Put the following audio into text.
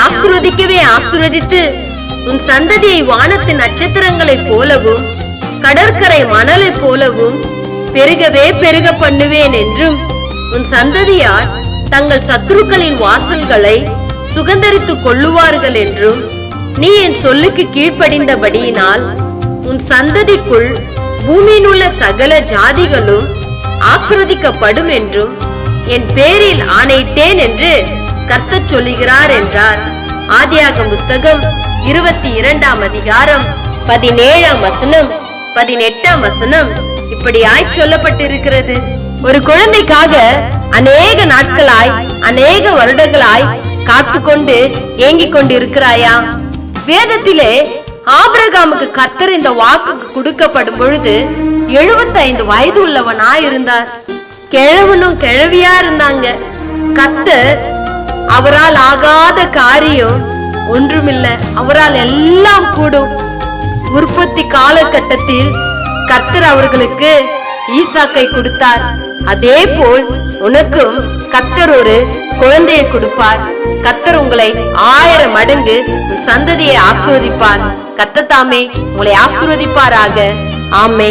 ஆசிர்வதிக்கவே ஆசிர்வதித்து உன் சந்ததியை வானத்தின் நட்சத்திரங்களைப் போலவும் கடற்கரை மணலைப் போலவும் பெருகவே பெருக பண்ணுவேன் என்றும் உன் சந்ததியார் தங்கள் சத்துருக்களின் வாசல்களை சுகந்தரித்துக் கொள்ளுவார்கள் என்றும் நீ என் சொல்லுக்கு கீழ்ப்படிந்தபடியினால் உன் சந்ததிக்குள் பூமியில் உள்ள சகல ஜாதிகளும் ஆசிர்வதிக்கப்படும் என்றும் என் பேரில் ஆணையிட்டேன் என்று கர்த்தர் சொல்லுகிறார் என்றார். ஆதியாகம் புஸ்தகம் இருபத்தி இரண்டாம் அதிகாரம் பதினேழாம் வசனம் பதினெட்டாம் வசனம். இப்படியாய் சொல்லப்பட்டிருக்கிறது. ஒரு குழந்தைக்காக அநேக நாட்களாய் அநேக வருடங்களாய் காத்துக்கொண்டு ஏங்கிக் கொண்டு இருக்கிறாயா வேதத்திலே ஆபிரகாமுக்கு கர்த்தர் இந்த வாக்கு கொடுக்கப்படும் பொழுது 75 வயது உள்ளவனா இருந்தார் கிழவனும் கிழவியா இருந்தாங்க கர்த்தர் அவரால் ஆகாத காரியம் ஒன்றுமில்ல. அவரால் எல்லாம் கூடும். உற்பத்தி காலகட்டத்தில் கர்த்தர் அவர்களுக்கு ஈசாக்கை கொடுத்தார். அதே போல் உனக்கும் கர்த்தர் ஒரு குழந்தையை கொடுப்பார். கர்த்தர் உங்களை ஆயிரம் மடங்கு சந்ததியை ஆசிர்வதிப்பார். கர்த்தர் தாமே உங்களை ஆசிர்வதிப்பாராக. ஆமே